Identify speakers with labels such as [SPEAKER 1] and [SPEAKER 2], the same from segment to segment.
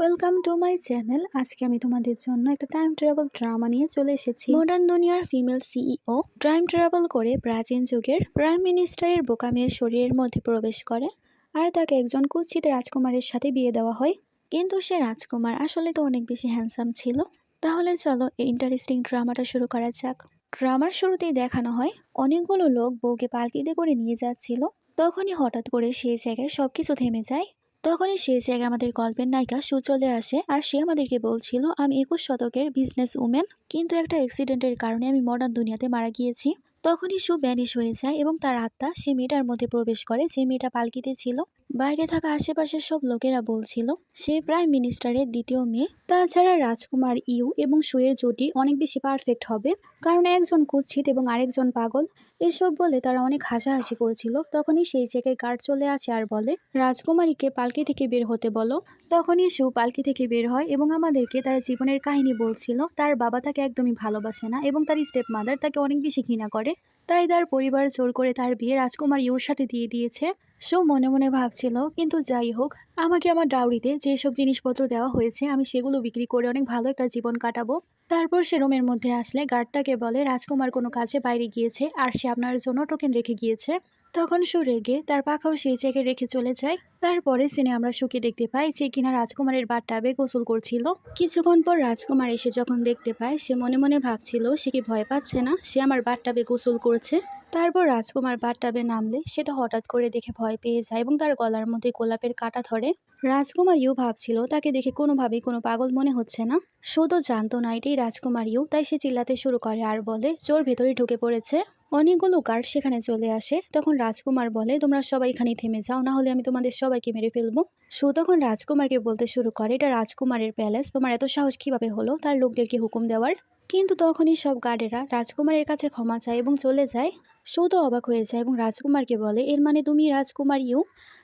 [SPEAKER 1] Welcome to my channel আজকে আমি তোমাদের জন্য একটা টাইম ট্রাভেল ড্রামা নিয়ে চলে এসেছি। মডার্ন দুনিয়ার ফিমেল সিইও টাইম ট্রাভেল করে প্রাচীন যুগের প্রাইম মিনিস্টারের বোকা মেয়ের শরীরের মধ্যে প্রবেশ করে আর তাকে একজন কুৎসিত রাজকুমারের সাথে বিয়ে দেওয়া হয়। কিন্তু সে রাজকুমার আসলে তো অনেক বেশি হ্যান্ডসাম ছিল। তাহলে চলো এই ইন্টারেস্টিং ড্রামাটা শুরু করা যাক। ড্রামার শুরুতেই দেখানো হয়, অনেকগুলো লোক বউকে পালকিতে করে নিয়ে যাচ্ছিল। তখনই হঠাৎ করে সেই জায়গায় সবকিছু থেমে যায়। তখনই সেই জায়গায় আমাদের গল্পের নায়িকা সু চলে আসে আর সে আমাদেরকে বলছিল, আমি একুশ শতকের বিজনেস উমেন কিন্তু একটা অ্যাক্সিডেন্টের কারণে আমি মডার্ন দুনিয়াতে মারা গিয়েছি। তখনই সু ব্যানিশ হয়ে যায় এবং তার আত্মা সে মেয়েটার মধ্যে প্রবেশ করে যে মেয়েটা পালকিতে ছিল। বাইরে থাকা আশেপাশের সব লোকেরা বলছিল, সে প্রাইম মিনিস্টারের দ্বিতীয় মেয়ে। তাছাড়া রাজকুমার ইউ এবং সুয়ের জুটি অনেক বেশি পারফেক্ট হবে, কারণ একজন কুৎসিত এবং আরেকজন পাগল। এসব বলে তারা অনেক হাসাহাসি করছিল। তখনই সেই জায়গায় গার্ড চলে আসে আর বলে, রাজকুমারীকে পালকি থেকে বের হতে বলো। তখনই সু পালকি থেকে বের হয় এবং আমাদেরকে তার জীবনের কাহিনী বলছিল। তার বাবা তাকে একদমই ভালোবাসে না এবং তার স্টেপ মাদার তাকে অনেক বেশি ঘৃণা করে। তাই তার পরিবার জোর করে তার বিয়ে রাজকুমার ইউর সাথে দিয়ে দিয়েছে। সো মনে মনে ভাবছিল, কিন্তু যাই হোক, আমাকে আমার ডাউরিতে যেসব জিনিসপত্র দেওয়া হয়েছে আমি সেগুলো বিক্রি করে অনেক ভালো একটা জীবন কাটাবো। তারপর সে রুমের মধ্যে আসলে গার্ডটাকে বলে, রাজকুমার কোনো কাজে বাইরে গিয়েছে আর সে আপনার জন্য টোকেন রেখে গিয়েছে। তখন সু রেগে, তার পাখাও সেই জায়গায় রেখে চলে যায়। তারপরে সিনে আমরা সুখে দেখতে পাই যে কিনা রাজকুমারের বাটটাবে গোসল করছিল। কিছুক্ষণ পর রাজকুমার এসে যখন দেখতে পায়, সে মনে মনে ভাবছিল, সে কি ভয় পাচ্ছে না? সে আমার বাটটাবে গোসল করছে। তারপর রাজকুমার বাটটাবে নামলে সেটা হঠাৎ করে দেখে ভয় পেয়ে যায় এবং তার গলার মধ্যে গোলাপের কাটা ধরে। রাজকুমার ইউ ভাবছিল তাকে দেখে কোনোভাবেই কোনো পাগল মনে হচ্ছে না। শুধু জানতো না এটাই রাজকুমার ইউ, তাই সে চিল্লাতে শুরু করে আর বলে, চোর ভেতরে ঢুকে পড়েছে। অনেকগুলো গার্ড সেখানে চলে আসে, তখন রাজকুমার বলে, তোমরা সবাই এখানেই থেমে যাও, না হলে আমি তোমাদের সবাইকে মেরে ফেলব। সু তখন রাজকুমারকে বলতে শুরু করে, এটা রাজকুমারের প্যালেস, তোমার এত সাহস কীভাবে হলো? তার লোকদেরকে হুকুম দেওয়ার? কিন্তু তখনই সব গার্ডেরা রাজকুমারের কাছে ক্ষমা চায় এবং চলে যায়। সু তো অবাক হয়ে যায় এবং রাজকুমারকে বলে, এর মানে তুমি রাজকুমার ইউ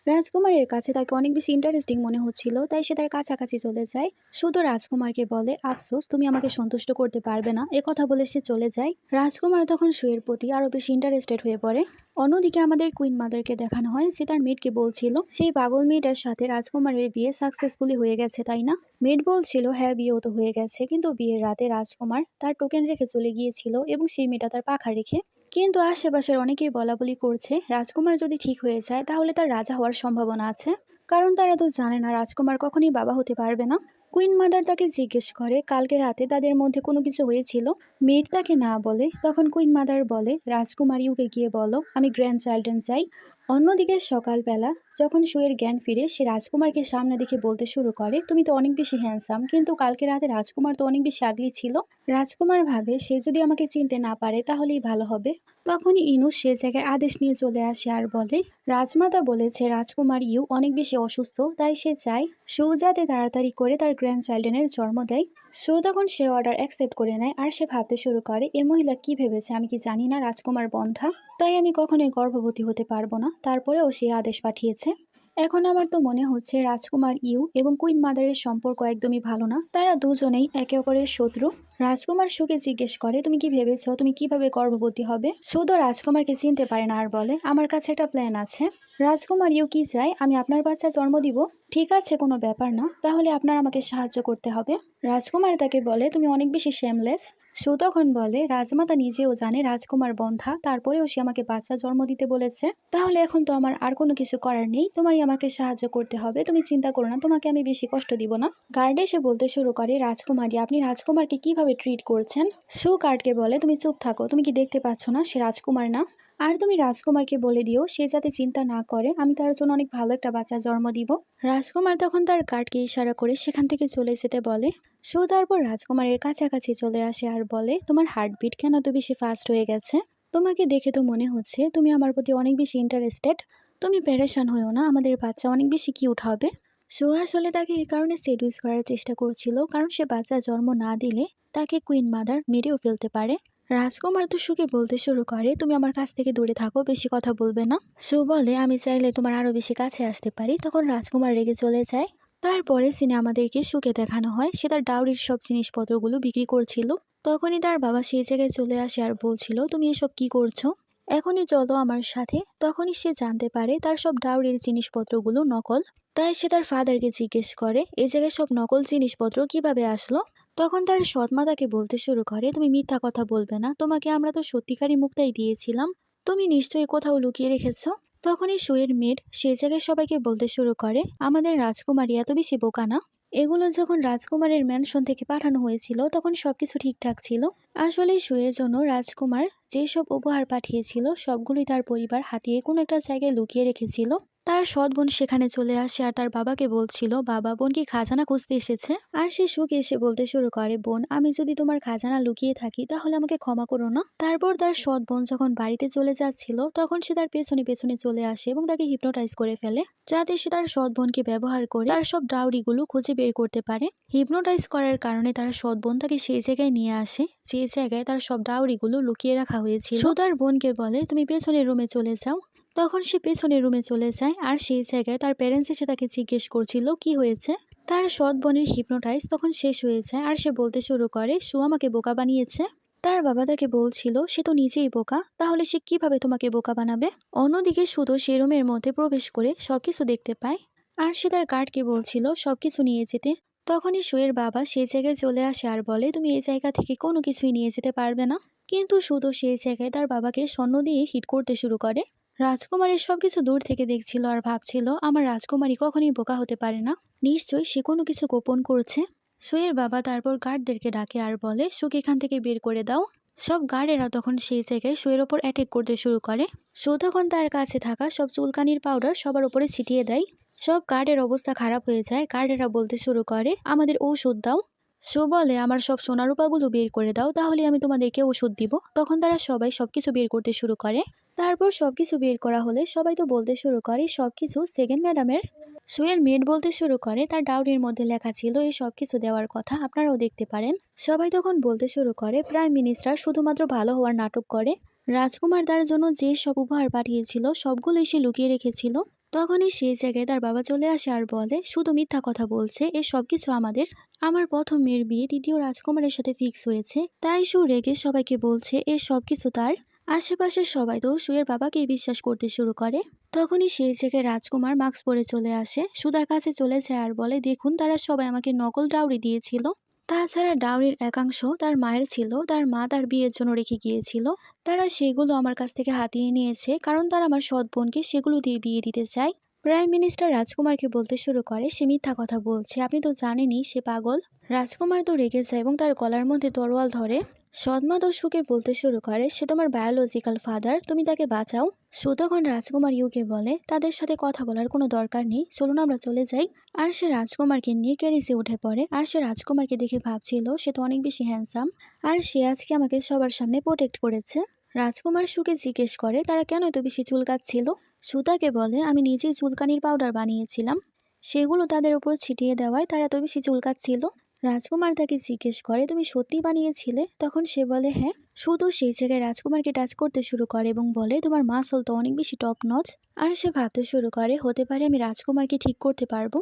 [SPEAKER 1] রাজকুমারের কাছে তাকে অনেক বেশি ইন্টারেস্টিং মনে হচ্ছিল, তাই সে তার কাছাকাছি চলে যায়। শুধু রাজকুমারকে বলে, আফসোস, তুমি আমাকে সন্তুষ্ট করতে পারবে না। এ কথা বলে সে চলে যায়। রাজকুমার তখন শুয়ের প্রতি আরও বেশি ইন্টারেস্টেড হয়ে পড়ে। অন্যদিকে আমাদের কুইন মাদারকে দেখানো হয়, সে তার মেয়েটকে বলছিল, সেই পাগল মেয়েটার সাথে রাজকুমারের বিয়ে সাকসেসফুলি হয়ে গেছে, তাই না? মেট বলছিল হ্যাঁ বিয়েও তো হয়ে গেছে, কিন্তু বিয়ের রাতে রাজকুমার তার টোকেন রেখে চলে গিয়েছিল এবং সেই মেয়েটা তার পাখা রেখে কিন্তু আশেপাশের অনেকেই বলা বলি করছে, রাজকুমার যদি ঠিক হয়ে যায়, তাহলে তার রাজা হওয়ার সম্ভাবনা আছে। কারণ তারা তো জানে না রাজকুমার কখনই বাবা হতে পারবে না। কুইন মাদার তাকে জিজ্ঞেস করে, কালকে রাতে তাদের মধ্যে কোনো কিছু হয়েছিল? মেয়ের তাকে না বলে, তখন কুইন মাদার বলে, রাজকুমার ইউকে গিয়ে বলো, আমি গ্র্যান্ড চাইল্ডেন চাই। অন্যদিকে সকালবেলা যখন শুয়ের জ্ঞান ফিরে, সে রাজকুমারকে সামনে দেখে বলতে শুরু করে, তুমি তো অনেক বেশি হ্যান্ডসাম কিন্তু কালকে রাতে রাজকুমার তো অনেক বেশি আগলি ছিল? রাজকুমার ভাবে, সে যদি আমাকে চিনতে না পারে, তাহলেই ভালো হবে। তখনই ইনু সে জায়গায় আদেশ নিয়ে চলে আসে আর বলে, রাজমাতা বলেছে, রাজকুমার ইউ অনেক বেশি অসুস্থ, তাই সে চায় সু যাতে তাড়াতাড়ি করে তার গ্র্যান্ড চাইল্ডেনের জন্ম দেয়। সু তখন সে অর্ডার অ্যাকসেপ্ট করে নেয় আর সে ভাবতে শুরু করে, এ মহিলা কি ভেবেছে? আমি কি জানি না রাজকুমার বন্ধা। তাই আমি কখনোই গর্ভবতী হতে পারব না। তারপরেও সে আদেশ পাঠিয়েছে। এখন আমার তো মনে হচ্ছে রাজকুমার ইউ এবং কুইন মাদারের সম্পর্ক একদমই ভালো না। তারা দুজনেই একে অপরের শত্রু। রাজকুমার সুকে জিজ্ঞেস করে, তুমি কি ভেবেছো? তুমি কীভাবে গর্ভবতী হবে? শুধু রাজকুমারকে চিনতে পারে না আর বলে, আমার কাছে একটা প্ল্যান আছে। রাজকুমার, ইউ কি চায়? আমি আপনার বাচ্চা জন্ম দিব। ঠিক আছে, কোনো ব্যাপার না। তাহলে আপনার আমাকে সাহায্য করতে হবে। রাজকুমার তাকে বলে, তুমি অনেক বেশি শেমলেস সু তখন বলে, রাজমাতা নিজেও জানে রাজকুমার বন্ধা, তারপরেও সে আমাকে বাচ্চা জন্ম দিতে বলেছে। তাহলে এখন তো আমার আর কোনো কিছু করার নেই। তোমারই আমাকে সাহায্য করতে হবে। তুমি চিন্তা করো না, তোমাকে আমি বেশি কষ্ট দিব না। গার্ড এসে বলতে শুরু করে, রাজকুমারী, আপনি রাজকুমারকে কীভাবে ট্রিট করছেন? সু গার্ডকে বলে, তুমি চুপ থাকো, তুমি কি দেখতে পাচ্ছ না? সে রাজকুমার না? আর তুমি রাজকুমারকে বলে দিও, সে যাতে চিন্তা না করে, আমি তার জন্য অনেক ভালো একটা বাচ্চা জন্ম দিব। রাজকুমার তখন তার গার্ডকে ইশারা করে সেখান থেকে চলে যেতে বলে। সু তারপর রাজকুমারের কাছাকাছি চলে আসে আর বলে, তোমার হার্টবিট কেন তো বেশি ফাস্ট হয়ে গেছে? তোমাকে দেখে তো মনে হচ্ছে, তুমি আমার প্রতি অনেক বেশি ইন্টারেস্টেড তুমি প্যারেশান হয়েও না, আমাদের বাচ্চা অনেক বেশি কিউট হবে। সু আসলে তাকে এই কারণে সেডুইস করার চেষ্টা করছিল কারণ সে বাচ্চা জন্ম না দিলে তাকে কুইন মাদার মেরেও ফেলতে পারে। রাজকুমার তো সুকে বলতে শুরু করে, তুমি আমার কাছ থেকে দূরে থাকো, বেশি কথা বলবে না। সু বলে, আমি চাইলে তোমার আরও বেশি কাছে আসতে পারি। তখন রাজকুমার রেগে চলে যায়। তারপরে সিনে আমাদেরকে সুকে দেখানো হয়। সে তার ডাউরির সব জিনিসপত্রগুলো বিক্রি করছিল। তখনই তার বাবা সেই জায়গায় চলে আসে আর বলছিল, তুমি এসব কি করছ? এখনই চলো আমার সাথে। তখনই সে জানতে পারে তার সব ডাউরির জিনিসপত্রগুলো নকল। তাই সে তার ফাদারকে জিজ্ঞেস করে এই জায়গায় সব নকল জিনিসপত্র কীভাবে আসলো? তখন তার সৎমা তাকে বলতে শুরু করে, তুমি মিথ্যা কথা বলবে না, তোমাকে আমরা তো সত্যিকারই মুক্তাই দিয়েছিলাম। তুমি নিশ্চয়ই কোথাও লুকিয়ে রেখেছো? তখনই শোয়ের মেড সেই জায়গায় সবাইকে বলতে শুরু করে, আমাদের রাজকুমারী এত বেশি বোকা না? এগুলো যখন রাজকুমারের ম্যানশন থেকে পাঠানো হয়েছিল, তখন সবকিছু ঠিকঠাক ছিল। আসলে শোয়ের জন্য রাজকুমার যেসব উপহার পাঠিয়েছিল সবগুলি তার পরিবার হাতিয়ে কোনো একটা জায়গায় লুকিয়ে রেখেছিল। তার সৎ বোন সেখানে চলে আসে আর তার বাবাকে বলছিল, বাবা, বোন কি খাজানা খুঁজতে এসেছে? আর সে সুখ এসে বলতে শুরু করে, বোন, আমি যদি তোমার খাজানা লুকিয়ে থাকি, তাহলে আমাকে ক্ষমা করো না? তারপর তার সৎ বোন যখন বাড়িতে চলে যাচ্ছিল, তখন সে তার পেছনে পেছনে চলে আসে এবং তাকে হিপনোটাইজ করে ফেলে, যাতে সে তার সৎ বোনকে ব্যবহার করে তার সব ডাউরিগুলো খুঁজে বের করতে পারে। হিপনোটাইজ করার কারণে তার সৎ বোন তাকে সেই জায়গায় নিয়ে আসে, যে জায়গায় তার সব ডাউরিগুলো লুকিয়ে রাখা হয়েছিল। তার বোনকে বলে, তুমি পেছনের রুমে চলে যাও। তখন সে পেছনের রুমে চলে যায় আর সেই জায়গায় তার প্যারেন্টস এসে তাকে জিজ্ঞেস করছিল, কি হয়েছে? তার সৎ বোনের হিপনোটাইজ তখন শেষ হয়ে যায় আর সে বলতে শুরু করে, সু আমাকে বোকা বানিয়েছে। তার বাবা তাকে বলছিল, সে তো নিজেই বোকা, তাহলে সে কীভাবে তোমাকে বোকা বানাবে? অন্যদিকে শুধু সে রুমের মধ্যে প্রবেশ করে সবকিছু দেখতে পায় আর সে তার গার্ডকে বলছিল, সবকিছু নিয়ে যেতে। তখনই শুয়ের বাবা সেই জায়গায় চলে আসে আর বলে, তুমি এই জায়গা থেকে কোনো কিছুই নিয়ে যেতে পারবে না। কিন্তু শুধু সেই জায়গায় তার বাবাকে স্বর্ণ দিয়ে হিট করতে শুরু করে। রাজকুমারী সবকিছু দূর থেকে দেখছিল আর ভাবছিল, আমার রাজকুমারী কখনই বোকা হতে পারে না। নিশ্চয়ই সে কোনো কিছু গোপন করছে সুয়ের বাবা তারপর গার্ডদেরকে ডাকে আর বলে, সুখ এখান থেকে বের করে দাও সব গার্ডেরা তখন সেই জায়গায় সুয়ের ওপর অ্যাটেক করতে শুরু করে। সু তখন তার কাছে থাকা সব চুলকানির পাউডার সবার উপরে ছিটিয়ে দেয়। সব গার্ডের অবস্থা খারাপ হয়ে যায়। গার্ডেরা বলতে শুরু করে, আমাদের ঔষধ দাও। সো বলে, আমার সব সোনারূপাগুলো বের করে দাও, তাহলে আমি তোমাদেরকে ওষুধ দিব। তখন তারা সবাই সবকিছু বের করতে শুরু করে। তারপর সবকিছু বের করা হলে সবাই তো বলতে শুরু করে, সবকিছু সেকেন্ড ম্যাডামের। সোয়ের মেড বলতে শুরু করে, তার ডাউরির মধ্যে লেখা ছিল, এই সব কিছু দেওয়ার কথা আপনারাও দেখতে পারেন। সবাই তখন বলতে শুরু করে, প্রাইম মিনিস্টার শুধুমাত্র ভালো হওয়ার নাটক করে। রাজকুমার তার জন্য যে সব উপহার পাঠিয়েছিল, সবগুলোই সে লুকিয়ে রেখেছিল। তখনই সেই জায়গায় তার বাবা চলে আসে আর বলে, শুধু মিথ্যা কথা বলছে, এ সব কিছু আমাদের। আমার প্রথম মেয়ের বিয়ে দ্বিতীয় রাজকুমারের সাথে ফিক্স হয়েছে। তাই সু রেগে সবাইকে বলছে, এ সব কিছু তার। আশেপাশের সবাই তো সুয়ের বাবাকেই বিশ্বাস করতে শুরু করে। তখনই সেই জায়গায় রাজকুমার মাস্ক পরে চলে আসে। সুদার কাছে চলে যায় আর বলে, দেখুন, তারা সবাই আমাকে নকল ডাউরি দিয়েছিল। তাছাড়া ডাউরির একাংশ তার মায়ের ছিল, তার মা তার বিয়ের জন্য রেখে গিয়েছিল। তারা সেগুলো আমার কাছ থেকে হাতিয়ে নিয়েছে, কারণ তারা আমার সৎ বোনকে সেগুলো দিয়ে বিয়ে দিতে চায়। প্রাইম মিনিস্টার রাজকুমারকে বলতে শুরু করে, সে মিথ্যা কথা বলছে। আপনি তো জানেনই, সে পাগল। রাজকুমার তো রেগে যায় এবং তার গলার মধ্যে তরোয়াল ধরে। সদমা দস্যুকে বলতে শুরু করে, সে তোমার বায়োলজিক্যাল ফাদার তুমি তাকে বাঁচাও। সু তখন রাজকুমার ইউকে বলে, তাদের সাথে কথা বলার কোনো দরকার নেই, চলুন আমরা চলে যাই। আর সে রাজকুমারকে নিয়ে ক্যারিসে উঠে পড়ে। আর সে রাজকুমারকে দেখে ভাবছিল, সে তো অনেক বেশি হ্যান্ডসাম আর সে আজকে আমাকে সবার সামনে প্রোটেক্ট করেছে। রাজকুমার সুকে জিজ্ঞেস করে, তারা কেন এত বেশি চুলকাচ্ছিল? সুতাকে বলে, আমি নিজেই চুলকানির পাউডার বানিয়েছিলাম। সেগুলো তাদের উপর ছিটিয়ে দেওয়ায় তারা তো বেশি চুলকাচ্ছিল। রাজকুমার তাকে জিজ্ঞেস করে, তুমি সত্যি বানিয়েছিলে? তখন সে বলে হ্যাঁ শুধু সেই জায়গায় রাজকুমারকে টাচ করতে শুরু করে এবং বলে, তোমার মাসল তো অনেক বেশি টপ নচ আর সে ভাবতে শুরু করে, হতে পারে আমি রাজকুমারকে ঠিক করতে পারব।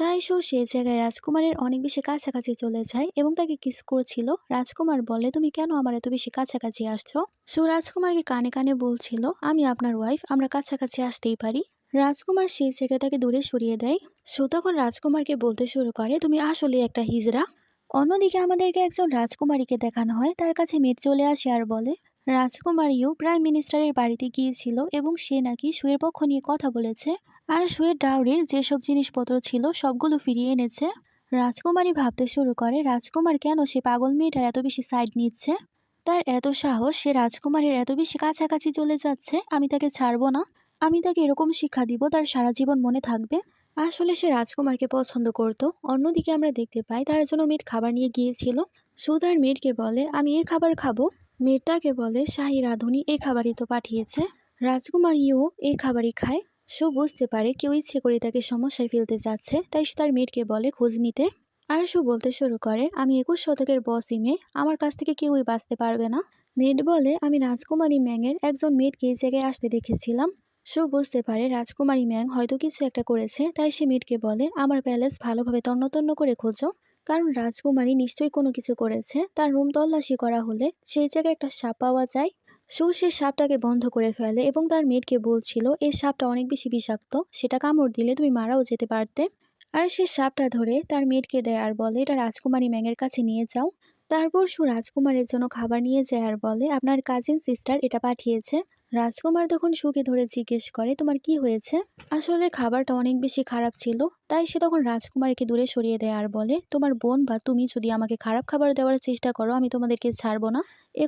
[SPEAKER 1] তাই সো সেই জায়গায় রাজকুমারের অনেক বেশি কাছাকাছি চলে যায় এবং তাকে কিস করেছিল। রাজকুমার বলে, তুমি কেন আমার এত বেশি কাছাকাছি আসছো? সো রাজকুমারকে কানে কানে বলছিল, আমি আপনার ওয়াইফ আমরা কাছাকাছি আসতেই পারি। রাজকুমার সেই জায়গাটাকে দূরে সরিয়ে দেয়। সো তখন রাজকুমারকে বলতে শুরু করে, তুমি আসলে একটা হিজড়া? অন্যদিকে আমাদেরকে একজন রাজকুমারীকে দেখানো হয়, তার কাছে মেট চলে আসে আর বলে, রাজকুমারীও প্রাইম মিনিস্টারের বাড়িতে গিয়েছিল এবং সে নাকি সুয়ের পক্ষ নিয়ে কথা বলেছে। আর সুয়ের ডাউরির যেসব জিনিসপত্র ছিল সবগুলো ফিরিয়ে এনেছে। রাজকুমারী ভাবতে শুরু করে, রাজকুমার কেন সে পাগল মেয়েটার এত বেশি সাইড নিচ্ছে? তার এত সাহস, সে রাজকুমারের এত বেশি কাছাকাছি চলে যাচ্ছে, আমি তাকে ছাড়বো না? আমি তাকে এরকম শিক্ষা দিব, তার সারা জীবন মনে থাকবে? আসলে সে রাজকুমারকে পছন্দ করত। অন্যদিকে আমরা দেখতে পাই, তার জন্য মেয়ের খাবার নিয়ে গিয়েছিল। সুধার মেয়েরকে বলে, আমি এ খাবার খাব? মেয়েটাকে বলে, শাহি রাধুনি এ খাবারই তো পাঠিয়েছে। রাজকুমার রাজকুমারীও এই খাবারই খায়। সু বুঝতে পারে কেউ ইচ্ছে করে তাকে সমস্যায় ফেলতে যাচ্ছে, তাই সে তার মেয়েরকে বলে খোঁজ নিতে। আর সু বলতে শুরু করে, আমি একুশ শতকের বস ইমে, আমার কাছ থেকে কেউই বাঁচতে পারবে না। মেড বলে, আমি রাজকুমারী ম্যাংয়ের একজন মেয়েকে এই জায়গায় আসতে দেখেছিলাম। সু বুঝতে পারে রাজকুমারী ম্যাং হয়তো কিছু একটা করেছে, তাই সে মেয়েকে বলে, আমার প্যালেস ভালোভাবে তন্নতন্ন করে খোঁজো। কারণ রাজকুমারী নিশ্চয়ই কোনো কিছু করেছে, তার রুম তল্লাশি করা হলে সেই জায়গায় একটা সাপ পাওয়া যায় সু সে সাপটাকে বন্ধ করে ফেলে এবং তার মেয়েকে বলছিল এই সাপটা অনেক বেশি বিষাক্ত, সেটা কামড় দিলে তুমি মারাও যেতে পারতে। আর সে সাপটা ধরে তার মেয়েকে দেয় আর বলে, এটা রাজকুমারী ম্যাঙের কাছে নিয়ে যাও। তারপর সু রাজকুমারের জন্য খাবার নিয়ে যায় আর বলে, আপনার কাজিন সিস্টার এটা পাঠিয়েছে। রাজকুমার তখন সুকে ধরে জিজ্ঞেস করে, তোমার কি হয়েছে? আসলে খাবারটা অনেক বেশি খারাপ ছিল, তাই সে তখন রাজকুমারীকে দূরে সরিয়ে দেয় আর বলে, তোমার বোন বা তুমি যদি আমাকে খারাপ খাবার দেওয়ার চেষ্টা করো, আমি তোমাদেরকে ছাড়বো না।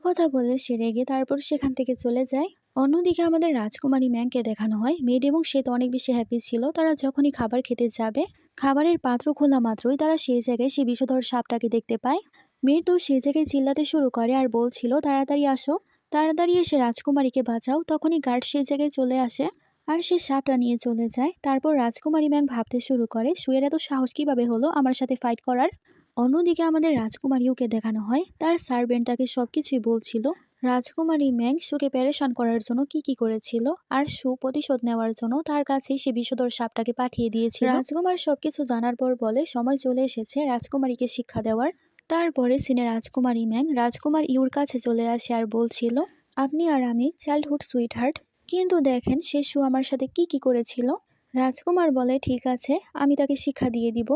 [SPEAKER 1] কথা বলে সে রেগে তারপর সেখান থেকে চলে যায়। অন্যদিকে আমাদের রাজকুমারী ম্যাংকে দেখানো হয়। মেড এবং সে তো অনেক বেশি হ্যাপি ছিল, তারা যখনই খাবার খেতে যাবে, খাবারের পাত্র খোলা মাত্রই তারা সেই জায়গায় সে বিষধর সাপটাকে দেখতে পায়। মেয়ের তো সেই জায়গায় চিল্লাতে শুরু করে আর বলছিল, তাড়াতাড়ি আসো। তাড়াতাড়ি এসে রাজকুমারীকে বাঁচাও, তখনই গার্ড সেই জায়গায় চলে আসে আর সে সাপটা নিয়ে চলে যায়। তারপর রাজকুমারী ম্যাং ভাবতে শুরু করে, সুয়ের এত সাহস কীভাবে হলো আমার সাথে ফাইট করার? অন্যদিকে আমাদের রাজকুমারীওকে দেখানো হয়। তার সার্ভেন্ট তাকে সব কিছুই বলছিল। রাজকুমারী ম্যাং সুকে প্যারেশান করার জন্য কি কি করেছিল আর সু প্রতিশোধ নেওয়ার জন্য তার কাছেই সে বিষধর সাপটাকে পাঠিয়ে দিয়েছিল। রাজকুমার সবকিছু জানার পর বলে, সময় চলে এসেছে, রাজকুমারীকে শিক্ষা দেওয়ার। তারপরে সিনে রাজকুমারী ম্যাং রাজকুমার ইউর কাছে চলে আসে আর বলছিল, আপনি আর আমি চাইল্ডহুড সুইট হার্ট কিন্তু দেখেন সে শু আমার সাথে কি কি করেছিল? রাজকুমার বলে, ঠিক আছে, আমি তাকে শিক্ষা দিয়ে দিব,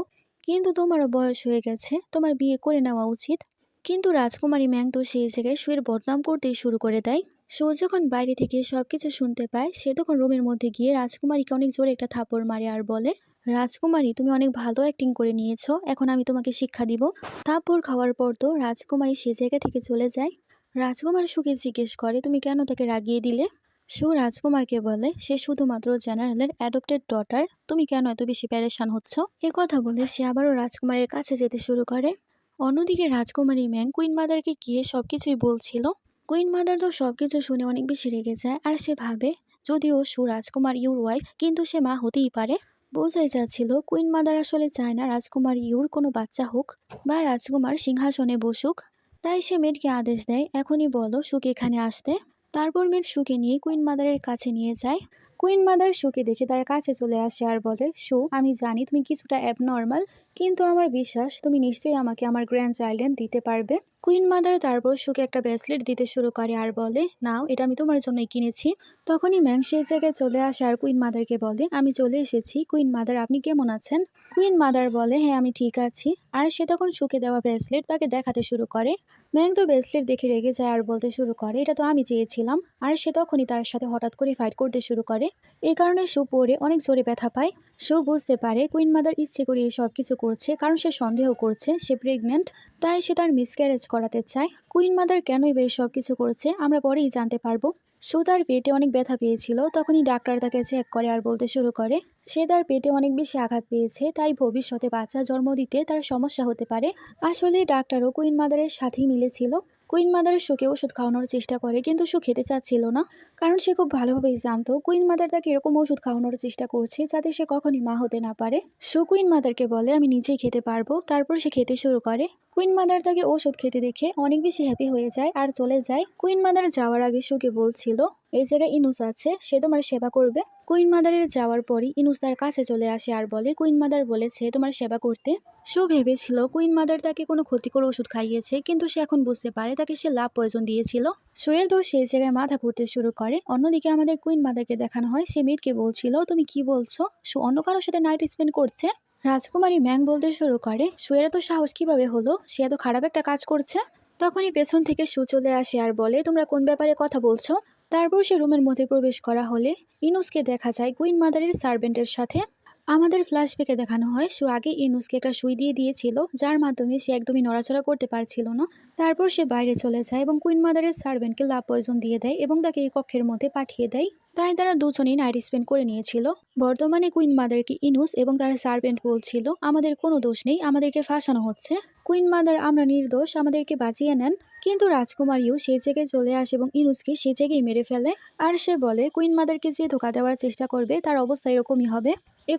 [SPEAKER 1] কিন্তু তোমারও বয়স হয়ে গেছে, তোমার বিয়ে করে নেওয়া উচিত। কিন্তু রাজকুমারী ম্যাং তো সেই জায়গায় শুয়ের বদনাম করতেই শুরু করে দেয়। সু যখন বাইরে থেকে সব কিছু শুনতে পায়, সে তখন রুমের মধ্যে গিয়ে রাজকুমারীকে অনেক জোরে একটা থাপড় মারে আর বলে রাজকুমারী, তুমি অনেক ভালো অ্যাক্টিং করে নিয়েছো, এখন আমি তোমাকে শিক্ষা দিব। তারপর খাওয়ার পর তো রাজকুমারী সে জায়গা থেকে চলে যায়। রাজকুমার সুকে জিজ্ঞেস করে, তুমি কেন তাকে রাগিয়ে দিলে? সু রাজকুমারকে বলে, সে শুধুমাত্র জেনারেলের অ্যাডপ্টেড ডটার তুমি কেন এত বেশি প্যারেশান হচ্ছ? এ কথা বলে সে আবারও রাজকুমারের কাছে যেতে শুরু করে। অন্যদিকে রাজকুমারী ম্যাং কুইন মাদারকে গিয়ে সবকিছুই বলছিল। কুইন মাদার তো সবকিছু শুনে অনেক বেশি রেগে যায়, আর সে ভাবে, যদিও সু রাজকুমার ইউর ওয়াইফ কিন্তু সে মা হতেই পারে। বোঝাই যাচ্ছিল, কুইন মাদার আসলে চায় না রাজকুমার ইউর কোনো বাচ্চা হোক বা রাজকুমার সিংহাসনে বসুক। তাই সে মেয়েকে আদেশ দেয়, এখনই বলো সুকে এখানে আসতে। তারপর মেয়ের সুকে নিয়ে কুইন মাদারের কাছে নিয়ে যায়। কুইন মাদার সুকে দেখে তার কাছে চলে আসে আর বলে, সু, আমি জানি তুমি কিছুটা অ্যাবনর্মাল কিন্তু আমার বিশ্বাস তুমি নিশ্চয়ই আমাকে আমার গ্র্যান্ড চাইল্ডেন দিতে পারবে। কুইন মাদার তারপর সুকে একটা ব্রেসলেট দিতে শুরু করে আর বলে, নাও, এটা আমি তোমার জন্যই কিনেছি। তখনই ম্যাং সেই জায়গায় চলে আসে আর কুইন মাদারকে বলে, আমি চলে এসেছি। কুইন মাদার আপনি কেমন আছেন? কুইন মাদার বলে হ্যাঁ আমি ঠিক আছি। আর সে তখন সুকে দেওয়া ব্রেসলেট তাকে দেখাতে শুরু করে। ম্যাং তো ব্রেসলেট দেখে রেগে যায় আর বলতে শুরু করে, এটা তো আমি চেয়েছিলাম। আর সে তখনই তার সাথে হঠাৎ করে ফাইট করতে শুরু করে। এই কারণে সু পরে অনেক জোরে ব্যথা পায়। সু বুঝতে পারে কুইন মাদার ইচ্ছে করে সব কিছু করছে, কারণ সে সন্দেহ করছে, সে প্রেগনেন্ট তাই সে তার মিসক্যারেজ করাতে চায়। কুইন মাদার কেনই বেশ সব কিছু করছে, আমরা পরেই জানতে পারব। সু তার পেটে অনেক ব্যথা পেয়েছিল, তখনই ডাক্তার তাকে চেক করে আর বলতে শুরু করে। সে তার পেটে অনেক বেশি আঘাত পেয়েছে, তাই ভবিষ্যতে বাচ্চা জন্ম দিতে তার সমস্যা হতে পারে। আসলে ডাক্তারও কুইন মাদারের সাথেই মিলেছিল। কুইন মাদারের সুকে ওষুধ খাওয়ানোর চেষ্টা করে, কিন্তু সু খেতে চাচ্ছিল না। কারণ সে খুব ভালোভাবেই জানতো কুইন মাদার তাকে এরকম ওষুধ খাওয়ানোর চেষ্টা করছে যাতে সে কখনই মা হতে না পারে। সু কুইন মাদারকে বলে, আমি নিজেই খেতে পারব। তারপর সে খেতে শুরু করে। কুইন মাদার তাকে ওষুধ খেতে দেখে অনেক বেশি হ্যাপি হয়ে যায় আর চলে যায়। কুইন মাদার যাওয়ার আগে সুকে বলছিল, এই জায়গায় ইনুস আছে, সে তোমার সেবা করবে। কুইন মাদারের যাওয়ার পরই ইনুস তার কাছে চলে আসে আর বলে কুইন মাদার বলেছে তোমার সেবা করতে? সু ভেবেছিল কুইন মাদার তাকে কোনো ক্ষতিকর ওষুধ খাইয়েছে, কিন্তু সে এখন বুঝতে পারে তাকে সে লাভ প্রয়োজন দিয়েছিল। সুয়ের দোষ সেই জায়গায় মাথা ঘুরতে শুরু করে। অন্যদিকে আমাদের কুইন মাদারকে দেখানো হয়, সে মিটকে বলছিল, তুমি কি বলছো? সু অন্য কারোর সাথে নাইট স্পেন্ড করছে? রাজকুমারী ম্যাং বলতে শুরু করে সুয়ের এত সাহস কীভাবে হলো? সে এত খারাপ একটা কাজ করছে? তখনই পেছন থেকে সু চলে আসে আর বলে, তোমরা কোন ব্যাপারে কথা বলছো? তারপর সে রুমের মধ্যে প্রবেশ করা হলে ইনুসকে দেখা যায় কুইন মাদারের সার্ভেন্টের সাথে। আমাদের ফ্ল্যাশব্যাকে দেখানো হয়, সু আগে ইনুসকে একটা সুই দিয়ে দিয়েছিল, যার মাধ্যমে সে একদমই নড়াচড়া করতে পারছিল না। তারপর সে বাইরে চলে যায় এবং কুইন মাদারের সার্ভেন্টকে লাভ পয়জন দিয়ে দেয় এবং তাকে এই কক্ষের মধ্যে পাঠিয়ে দেয়। তাই তারা দুজনেই নাইট স্পেন্ড করে নিয়েছিল। বর্তমানে কুইন মাদারকে ইনুস এবং তার সার্ভেন্ট বলছিল, আমাদের কোনো দোষ নেই, আমাদেরকে ফাঁসানো হচ্ছে। কুইন মাদার আমরা নির্দোষ, আমাদেরকে বাঁচিয়ে নেন। কিন্তু রাজকুমারীও সেই জায়গায় চলে আসে এবং ইনুসকে সেই জায়গায় মেরে ফেলে। আর সে বলে কুইন মাদারকে যে ধোকা দেওয়ার চেষ্টা করবে, তার অবস্থা এরকমই হবে।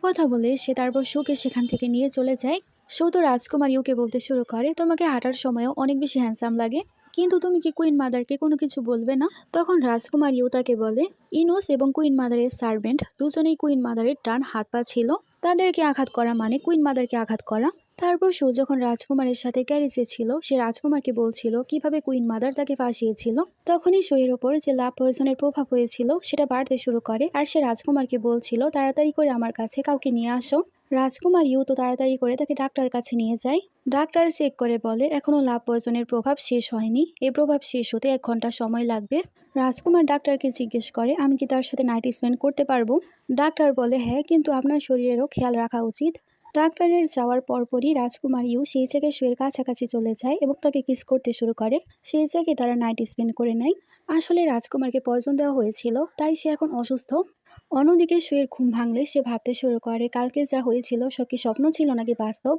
[SPEAKER 1] কথা বলে সে তারপর সুকে সেখান থেকে নিয়ে চলে যায়। সু তো রাজকুমারীওকে বলতে শুরু করে, তোমাকে হাঁটার সময়ও অনেক বেশি হ্যান্ডসাম লাগে। কিন্তু তুমি কি কুইন মাদারকে কোনো কিছু বলবে না? তখন রাজকুমারীও তাকে বলে, ইনুস এবং কুইন মাদারের সার্ভেন্ট দুজনেই কুইন মাদারের ডান হাত পা ছিল। তাদেরকে আঘাত করা মানে কুইন মাদারকে আঘাত করা। তারপর সু যখন রাজকুমারের সাথে ক্যারিজে ছিল, সে রাজকুমারকে বলছিল, কীভাবে কুইন মাদার তাকে ফাঁসিয়েছিল? তখনই শোয়ের ওপর যে লাভ পয়জনের প্রভাব হয়েছিল, সেটা বাড়তে শুরু করে আর সে রাজকুমারকে বলছিল, তাড়াতাড়ি করে আমার কাছে কাউকে নিয়ে আসো। রাজকুমার ইউ তো তাড়াতাড়ি করে তাকে ডাক্তার কাছে নিয়ে যায়। ডাক্তার চেক করে বলে এখনও লাভ পয়জনের প্রভাব শেষ হয়নি। এই প্রভাব শেষ হতে এক ঘণ্টা সময় লাগবে। রাজকুমার ডাক্তারকে জিজ্ঞেস করে, আমি কি তার সাথে নাইট স্পেন্ড করতে পারব? ডাক্তার বলে হ্যাঁ কিন্তু আপনার শরীরেরও খেয়াল রাখা উচিত। ডাক্তারের যাওয়ার পরপরই রাজকুমার ইউ সেই জায়গায় শুয়ের কাছাকাছি চলে যায় এবং তাকে কিস করতে শুরু করে। সেই জায়গায় তারা নাইট স্পেন্ড করে নেয়। আসলে রাজকুমারকে পয়জন দেওয়া হয়েছিল, তাই সে এখন অসুস্থ। অন্যদিকে শুয়ের ঘুম ভাঙলে সে ভাবতে শুরু করে, কালকে যা হয়েছিল সব কি স্বপ্ন ছিল নাকি বাস্তব?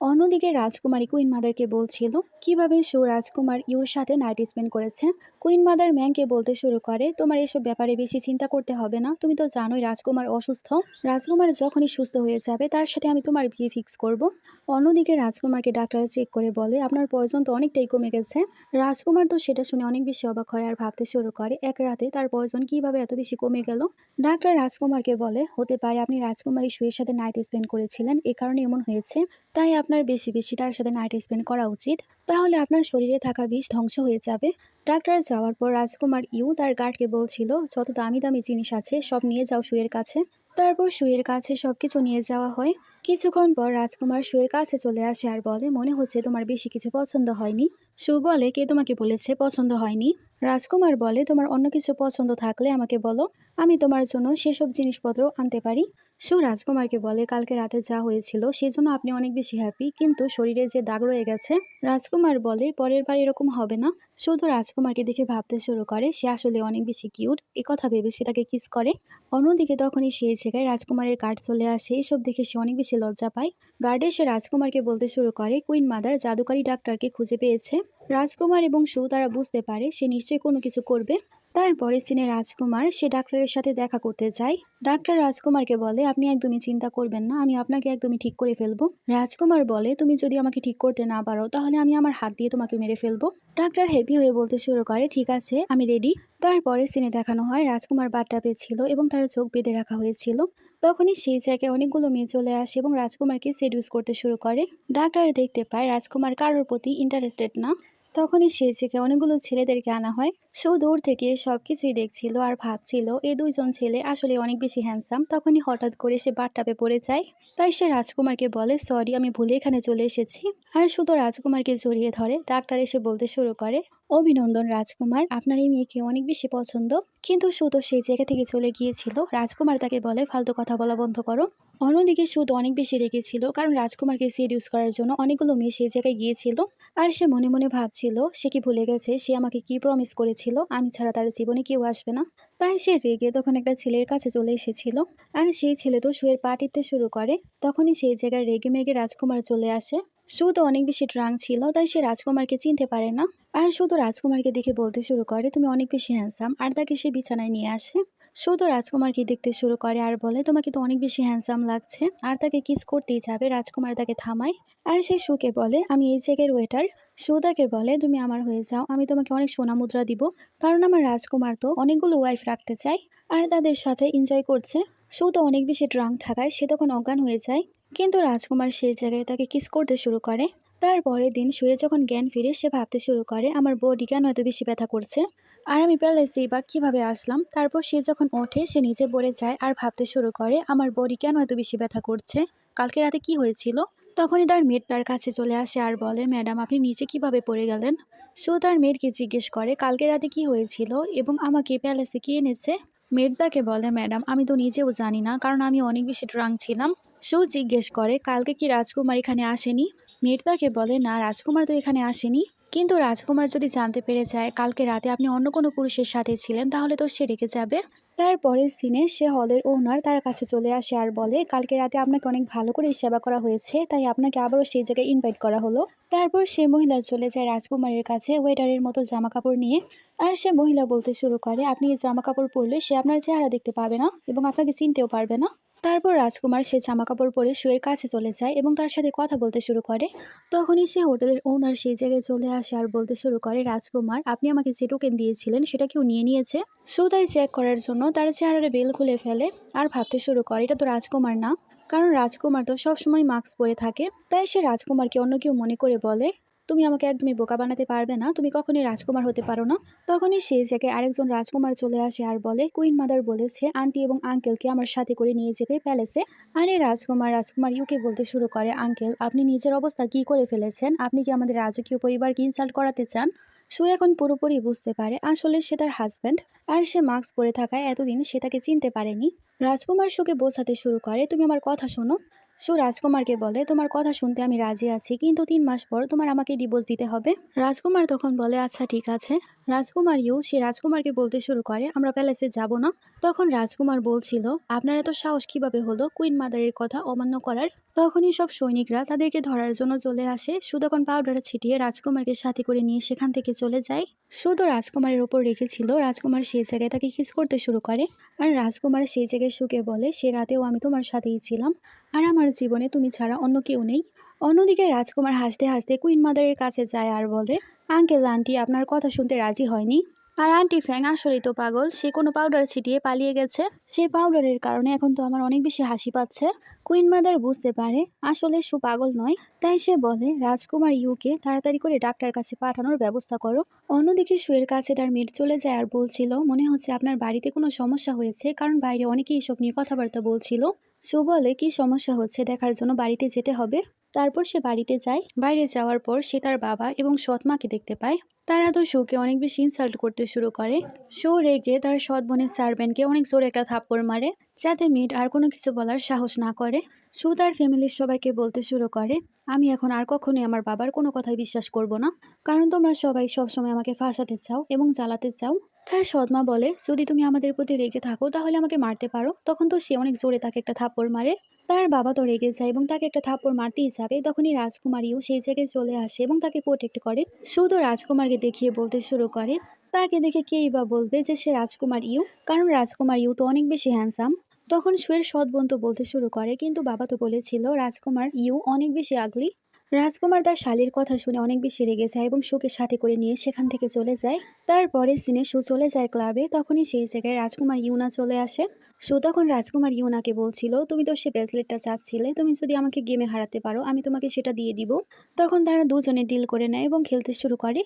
[SPEAKER 1] অন্যদিকে রাজকুমারী কুইন মাদারকে বলছিল, কীভাবে সু রাজকুমার ইউর সাথে নাইট স্পেন্ড করেছে? কুইন মাদার ম্যাংকে বলতে শুরু করে, তোমার এসব ব্যাপারে বেশি চিন্তা করতে হবে না, তুমি তো জানোই রাজকুমার অসুস্থ। রাজকুমার যখনই সুস্থ হয়ে যাবে, তার সাথে আমি তোমার বিয়ে ফিক্স করব। অন্যদিকে রাজকুমারকে ডাক্তার চেক করে বলে, আপনার পয়জন তো অনেকটাই কমে গেছে। রাজকুমার তো সেটা শুনে অনেক বেশি অবাক হয় আর ভাবতে শুরু করে, এক রাতে তার পয়জন কীভাবে এত বেশি কমে গেল? ডাক্তার রাজকুমারকে বলে, হতে পারে আপনি রাজকুমারী শুয়ের সাথে নাইট স্পেন্ড করেছিলেন, এ কারণে এমন হয়েছে, তাই আপনার বেশি বেশি তার সাথে নাইট স্পেন্ড করা উচিত, তাহলে আপনার শরীরে থাকা বিষ ধ্বংস হয়ে যাবে। ডাক্তার যাওয়ার পর রাজকুমার ইউ তার গার্ডকে বলছিল, যত দামি দামি জিনিস আছে, সব নিয়ে যাও শুয়ের কাছে। তারপর শুয়ের কাছে সব কিছু নিয়ে যাওয়া হয়। কিছুক্ষণ পর রাজকুমার শুয়ের কাছে চলে আসে আর বলে, মনে হচ্ছে তোমার বেশি কিছু পছন্দ হয়নি। সু বলে, কে তোমাকে বলেছে পছন্দ হয়নি? রাজকুমার বলে, তোমার অন্য কিছু পছন্দ থাকলে আমাকে বলো। আমি তোমার জন্য সেসব জিনিসপত্র আনতে পারি? সু রাজকুমারকে বলে কালকে রাতে যা হয়েছিল সেজন্য আপনি অনেক বেশি হ্যাপি কিন্তু শরীরে যে দাগ রয়ে গেছে, রাজকুমার বলে পরের বার এরকম হবে না। শুধু রাজকুমারকে দেখে ভাবতে শুরু করে, সে আসলে অনেক বেশি কিউট এ কথা ভেবে সে তাকে কিস করে। অন্যদিকে তখনই সেই জায়গায় রাজকুমারের গার্ড চলে আসে এইসব দেখে সে অনেক বেশি লজ্জা পায়। গার্ডে সে রাজকুমারকে বলতে শুরু করে কুইন মাদার জাদুকারী ডাক্তারকে খুঁজে পেয়েছে। রাজকুমার এবং সু তারা বুঝতে পারে, সে নিশ্চয়ই কোনো কিছু করবে। তারপরে চীনে রাজকুমার, সে ডাক্তারের সাথে দেখা করতে যায়। ডাক্তার রাজকুমারকে বলে, আপনি একদমই চিন্তা করবেন না, আমি আপনাকে একদমই ঠিক করে ফেলব। রাজকুমার বলে, তুমি যদি আমাকে ঠিক করতে না পারো, তাহলে আমি আমার হাত দিয়ে তোমাকে মেরে ফেলব। ডাক্তার হেভি হয়ে বলতে শুরু করে, ঠিক আছে, আমি রেডি তারপরে সিনে দেখানো হয়, রাজকুমার বাট্টা পেয়েছিল এবং তার চোখ বেঁধে রাখা হয়েছিল। তখনই সেই জায়গায় অনেকগুলো মেয়ে চলে আসে এবং রাজকুমারকে সেডিউস করতে শুরু করে। ডাক্তার দেখতে পায়, রাজকুমার কারোর প্রতি ইন্টারেস্টেড না। তখনই সে থেকে অনেকগুলো ছেলেদেরকে আনা হয়। সে দূর থেকে সব কিছুই দেখছিল আর ভাবছিল, এই দুইজন ছেলে আসলে অনেক বেশি হ্যান্ডসাম তখনই হঠাৎ করে সে বাট্টাপে পড়ে যায়। তাই সে রাজকুমারকে বলে সরি আমি ভুলে এখানে চলে এসেছি। আর শুধু রাজকুমারকে জড়িয়ে ধরে, ডাক্তার এসে বলতে শুরু করে অভিনন্দন রাজকুমার। আপনার এই মেয়েকে অনেক বেশি পছন্দ। কিন্তু সুতো সেই জায়গা থেকে চলে গিয়েছিল। রাজকুমার তাকে বলে, ফালতু কথা বলা বন্ধ করো। অন্যদিকে সুদ অনেক বেশি রেগেছিল, কারণ রাজকুমারকে সিডিউস করার জন্য অনেকগুলো মেয়ে সেই জায়গায় গিয়েছিল। আর সে মনে মনে ভাবছিল, সে কি ভুলে গেছে? সে আমাকে কি প্রমিস করেছিল? আমি ছাড়া তার জীবনে কেউ আসবে না। তাই সে রেগে তখন একটা ছেলের কাছে চলে এসেছিল। আর সেই ছেলে তো শুয়ের পা টিপতে শুরু করে। তখনই সেই জায়গায় রেগে মেগে রাজকুমার চলে আসে। সু তো অনেক বেশি ড্রাং ছিল, তাই সে রাজকুমারকে চিনতে পারে না। আর শুধু রাজকুমারকে দেখে বলতে শুরু করে, তুমি অনেক বেশি হ্যান্ডসাম আর তাকে সে বিছানায় নিয়ে আসে। শুধু রাজকুমারকে দেখতে শুরু করে আর বলে, তোমাকে তো অনেক বেশি হ্যান্ডসাম লাগছে। আর তাকে কিস করতেই যাবে, রাজকুমার তাকে থামায়। আর সে সুকে বলে, আমি এই জায়গার ওয়েটার সুদাকে বলে, তুমি আমার হয়ে যাও, আমি তোমাকে অনেক সোনা মুদ্রা দিব, কারণ আমার রাজকুমার তো অনেকগুলো ওয়াইফ রাখতে চায়। আর তাদের সাথে এনজয় করছে। সু তো অনেক বেশি ড্রাং থাকায় সে তখন অজ্ঞান হয়ে যায়। কিন্তু রাজকুমার সেই জায়গায় তাকে কিস করতে শুরু করে। তারপরের দিন শুয়ে যখন জ্ঞান ফিরে, সে ভাবতে শুরু করে, আমার বডি কেন এত বেশি ব্যথা করছে? আর আমি প্যালেসে বা কীভাবে আসলাম? তারপর সে যখন ওঠে, সে নিজে পড়ে যায় আর ভাবতে শুরু করে, আমার বডি কেন এত বেশি ব্যথা করছে? কালকে রাতে কি হয়েছিল? তখনই তার মেয়ের তার কাছে চলে আসে আর বলে, ম্যাডাম, আপনি নিচে কীভাবে পড়ে গেলেন? সো তার মেয়েরকে জিজ্ঞেস করে, কালকে রাতে কি হয়েছিল এবং আমাকে প্যালেসে কি এনেছে? মেয়ের তাকে বলে, ম্যাডাম, আমি তো নিজেও জানি না, কারণ আমি অনেক বেশি ড্রাং ছিলাম। সু জিজ্ঞেস করে, কালকে কি রাজকুমার এখানে আসেনি? মেয়ের তাকে বলে, না, রাজকুমার তো এখানে আসেনি। কিন্তু রাজকুমার যদি জানতে পেরে যায়, কালকে রাতে আপনি অন্য কোনো পুরুষের সাথে ছিলেন, তাহলে তো সে রেখে যাবে। তারপরের সিনে সে হলের ওনার তার কাছে চলে আসে আর বলে, কালকে রাতে আপনাকে অনেক ভালো করে সেবা করা হয়েছে, তাই আপনাকে আবারও সেই জায়গায় ইনভাইট করা হলো। তারপর সে মহিলা চলে যায় রাজকুমারের কাছে ওয়েটারের মতো জামা কাপড় নিয়ে। আর সে মহিলা বলতে শুরু করে, আপনি এই জামা কাপড় পরলে সে আপনার চেহারা দেখতে পাবে না এবং আপনাকে চিনতেও পারবে না। তারপর রাজকুমার সে জামা কাপড় পরে শুয়ের কাছে চলে যায় এবং তার সাথে কথা বলতে শুরু করে। তখনই সে হোটেলের ওনার সেই জায়গায় চলে আসে আর বলতে শুরু করে, রাজকুমার, আপনি আমাকে যে টোকেন দিয়েছিলেন সেটা কেউ নিয়ে নিয়েছে? সো তাই চেক করার জন্য তার চেহারার বেল খুলে ফেলে আর ভাবতে শুরু করে, এটা তো রাজকুমার না। কারণ রাজকুমার তো সবসময় মাস্ক পরে থাকে, তাই সে রাজকুমারকে অন্য কেউ মনে করে বলে। তুমি আমাকে একদমই বোকা বানাতে পারবে না, তুমি কখনই রাজকুমার হতে পারো না। তখনই সেই জায়গায় আরেকজন রাজকুমার চলে আসে আর বলে কুইন মাদার বলেছে আন্টি এবং আঙ্কেলকে আমার সাথে করে নিয়ে যেতে প্যালেসে আরে রাজকুমার রাজকুমার ইউকে বলতে শুরু করে আঙ্কেল আপনি নিজের অবস্থা কি করে ফেলেছেন? আপনি কি আমাদের রাজকীয় পরিবারকে ইনসাল্ট করাতে চান? সু এখন পুরোপুরি বুঝতে পারে, আসলে সে তার হাজব্যান্ড আর সে মাস্ক পরে থাকায় এতদিন সে তাকে চিনতে পারেনি। রাজকুমার সুকে বোঝাতে শুরু করে, তুমি আমার কথা শোনো সু রাজকুমারকে বলে, তোমার কথা শুনতে আমি রাজি আছি, কিন্তু তিন মাস পর তোমার আমাকে ডিভোর্স দিতে হবে। রাজকুমার তখন বলে আচ্ছা ঠিক আছে। রাজকুমার ইউ, সে রাজকুমারকে বলতে শুরু করে, আমরা প্যালেসে যাব না। তখন রাজকুমার বলছিল, আপনার এত সাহস কীভাবে হলো? কুইন মাদারের কথা অমান্য করার? তখনই সব সৈনিকরা তাদেরকে ধরার জন্য চলে আসে। সু তখন পাউডার ছিটিয়ে রাজকুমারকে সাথে করে নিয়ে সেখান থেকে চলে যায়। শুধু রাজকুমারের ওপর রেখেছিল, রাজকুমার সেই জায়গায় তাকে কিস করতে শুরু করে। আর রাজকুমার সেই জায়গায় সুকে বলে, সে রাতেও আমি তোমার সাথেই ছিলাম। আর আমার জীবনে তুমি ছাড়া অন্য কেউ নেই। অন্যদিকে রাজকুমার হাসতে হাসতে কুইন মাদারের কাছে যায় আর বলে, আঙ্কেল আন্টি আপনার কথা শুনতে রাজি হয়নি? আর আন্টি ফ্যাং, আসলেই তো পাগল। সে কোনো পাউডার ছিটিয়ে পালিয়ে গেছে। সেই পাউডারের কারণে এখন তো আমার অনেক বেশি হাসি পাচ্ছে। কুইন মাদার বুঝতে পারে, আসলে সু পাগল নয়। তাই সে বলে, রাজকুমার ইউকে তাড়াতাড়ি করে ডাক্তার কাছে পাঠানোর ব্যবস্থা করো। অন্যদিকে সুয়ের কাছে তার মেয়ের চলে যায় আর বলছিল, মনে হচ্ছে আপনার বাড়িতে কোনো সমস্যা হয়েছে, কারণ বাইরে অনেকেই এসব নিয়ে কথাবার্তা বলছিল। সু বলে, কি সমস্যা হচ্ছে? দেখার জন্য বাড়িতে যেতে হবে? তারপর সে বাড়িতে যায়। বাইরে যাওয়ার পর সে তার বাবা এবং সৎ মাকে দেখতে পায়। তারা তো শোকে অনেক বেশি ইনসাল্ট করতে শুরু করে। শো রেগে তার সৎ বোনের সার্ভেন্টকে অনেক জোরে একটা থাপ্পড় মারে, যাতে মিট আর কোনো কিছু বলার সাহস না করে। শো তার ফ্যামিলির সবাইকে বলতে শুরু করে, আমি এখন আর কখনোই আমার বাবার কোনো কথাই বিশ্বাস করব না। কারণ তোমরা সবাই সবসময় আমাকে ফাঁসাতে চাও এবং জ্বালাতে চাও। তার সৎমা বলে, যদি তুমি আমাদের প্রতি রেগে থাকো, তাহলে আমাকে মারতে পারো। তখন তো সে অনেক জোরে তাকে একটা থাপ্পড় মারে। তার বাবা তো রেগে যায় এবং তাকে একটা থাপ্পড় মারতেই যাবে। তখনই রাজকুমারীও সেই জায়গায় চলে আসে এবং তাকে প্রোটেক্ট করে। শুধু রাজকুমারকে দেখিয়ে বলতে শুরু করে। তাকে দেখে কেই বা বলবে যে সে রাজকুমার ইউ কারণ রাজকুমার ইউ তো অনেক বেশি হ্যান্ডসাম তখন সুয়ের সৎ বোন তো বলতে শুরু করে, কিন্তু বাবা তো বলেছিল রাজকুমার ইউ অনেক বেশি আগলি রাজকুমার তার শালির কথা শুনে অনেক বেশি রেগে যায় এবং সুকে সাথে করে নিয়ে সেখান থেকে চলে যায়। তারপরে সিনে সু চলে যায় ক্লাবে, তখনই সেই জায়গায় রাজকুমার ইউনা চলে আসে। সু তখন রাজকুমার ইউনাকে বলছিল, তুমি তো সে ব্রেসলেটটা চাচ্ছিলে, তুমি যদি আমাকে গেমে হারাতে পারো, আমি তোমাকে সেটা দিয়ে দিব। তখন তারা দুজনে ডিল করে নেয় এবং খেলতে শুরু করে।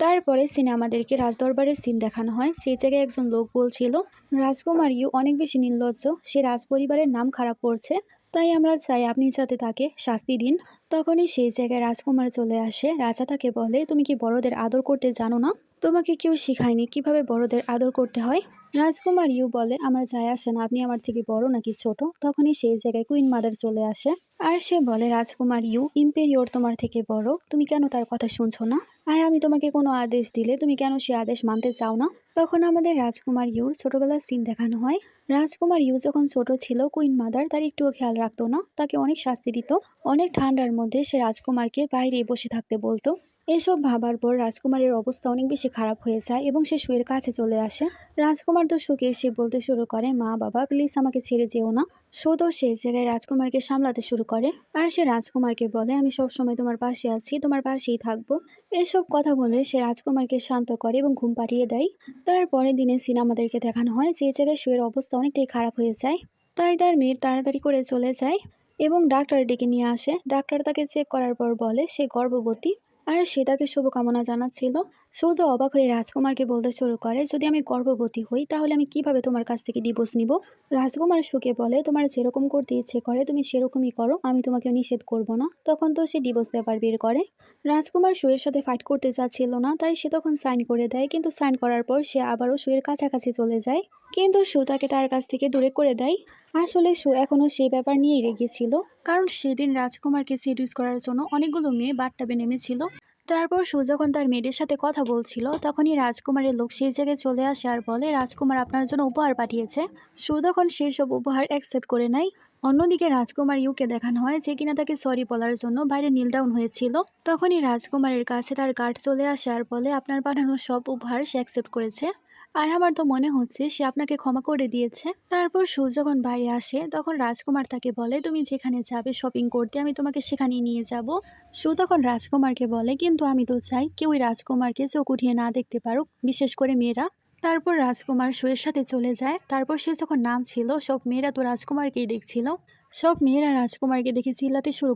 [SPEAKER 1] তারপরে সিনে আমাদেরকে রাজদরবারের সিন দেখানো হয়। সেই জায়গায় একজন লোক বলছিল, রাজকুমার, ইউ অনেক বেশি নির্লজ্জ। সে রাজপরিবারের নাম খারাপ করছে। তাই আমরা চাই আপনি যাতে তাকে শাস্তি দিন। তখনই সেই জায়গায় রাজকুমার চলে আসে। রাজা তাকে বলে, তুমি কি বড়দের আদর করতে জানো না? তোমাকে কেউ শেখায়নি। কীভাবে বড়দের আদর করতে হয়? রাজকুমার ইউ বলে, আমার যায় আসে না। আপনি আমার থেকে বড় নাকি ছোট? তখনই সেই জায়গায় কুইন মাদার চলে আসে। আর সে বলে, রাজকুমার ইউ, ইম্পেরিয়র তোমার থেকে বড়। তুমি কেন তার কথা শুনছো না? আর আমি তোমাকে কোনো আদেশ দিলে তুমি কেন সে আদেশ মানতে চাও না? তখন আমাদের রাজকুমার ইউর ছোটবেলার সিন দেখানো হয়। রাজকুমার ইউ যখন ছোট ছিল, কুইন মাদার তার একটুও খেয়াল রাখতো না। তাকে অনেক শাস্তি দিত। অনেক ঠান্ডার মধ্যে সে রাজকুমারকে বাইরে বসে থাকতে বলতো। এসব ভাবার পর রাজকুমারের অবস্থা অনেক বেশি খারাপ হয়ে যায় এবং সে শুয়ের কাছে চলে আসে। রাজকুমার তো সুখে এসে বলতে শুরু করে, মা, বাবা প্লিজ আমাকে ছেড়ে যেও না। সো তো সেই জায়গায় রাজকুমারকে সামলাতে শুরু করে আর সে রাজকুমারকে বলে, আমি সব সময় তোমার পাশে আছি, তোমার পাশেই থাকব। এসব কথা বলে সে রাজকুমারকে শান্ত করে এবং ঘুম পাড়িয়ে দেয়। তারপরের দিনে সিনেমাদেরকে দেখানো হয়, যে জায়গায় শুয়ের অবস্থা অনেকটাই খারাপ হয়ে যায়। তাই তার মেয়ের তাড়াতাড়ি করে চলে যায় এবং ডাক্তার ডেকে নিয়ে আসে। ডাক্তার তাকে চেক করার পর বলে, সে গর্ভবতী। আর সেটাকে শুভকামনা জানাচ্ছিল। শুধু অবাক হয়ে রাজকুমারকে বলতে শুরু করে, যদি আমি গর্ভবতী হই, তাহলে আমি কীভাবে তোমার কাছ থেকে ডিভোর্স নিব? রাজকুমার সুখে বলে, তোমার যেরকম করতে ইচ্ছে করে, তুমি সেরকমই করো, আমি তোমাকে নিষেধ করব না। তখন তো সে ডিভোর্স ব্যাপার বের করে। রাজকুমার সুয়ের সাথে ফাইট করতে চাচ্ছিল না, তাই সে তখন সাইন করে দেয়, কিন্তু সাইন করার পর সে আবারও সুয়ের কাছাকাছি চলে যায়। কিন্তু সু তাকে তার কাছ থেকে দূরে করে দেয়। আসলে সু এখনও সেই ব্যাপার নিয়েই রেগেছিল কারণ সেদিন রাজকুমারকে সিডিউস করার জন্য অনেকগুলো মেয়ে বাট্টাবে নেমেছিল। তারপর যখন তার মেয়েদের সাথে কথা বলছিল, তখনই রাজকুমারের লোক সেই জায়গায় চলে আসে আর বলে, রাজকুমার আপনার জন্য উপহার পাঠিয়েছে। তখন সেই সব উপহার অ্যাকসেপ্ট করে নেয়। অন্যদিকে রাজকুমার ইউকে দেখানো হয় যে কিনা তাকে সরি বলার জন্য বাইরে নীল ডাউন হয়েছিল। তখনই রাজকুমারের কাছে তার গার্ড চলে আসে আর বলে, আপনার পাঠানো সব উপহার সে অ্যাকসেপ্ট করেছে। আর আমার তো মনে হচ্ছে সে আপনাকে ক্ষমা করে দিয়েছে। তারপর সু যখন বাইরে আসে, তখন রাজকুমার তাকে বলে, তুমি যেখানে যাবে শপিং করতে, আমি তোমাকে সেখানে নিয়ে যাব। সু তখন রাজকুমারকে বলে, কিন্তু আমি তো চাই কেউই রাজকুমারকে চোখ উঠিয়ে না দেখতে পারুক, বিশেষ করে মেয়েরা। তারপর রাজকুমার সুয়ের সাথে চলে যায়। তারপর সে যখন নাম ছিল সব মেয়েরা তো রাজকুমারকেই দেখছিল। সব মেয়েরা রাজকুমারকে দেখে চিল্লাতে শুরু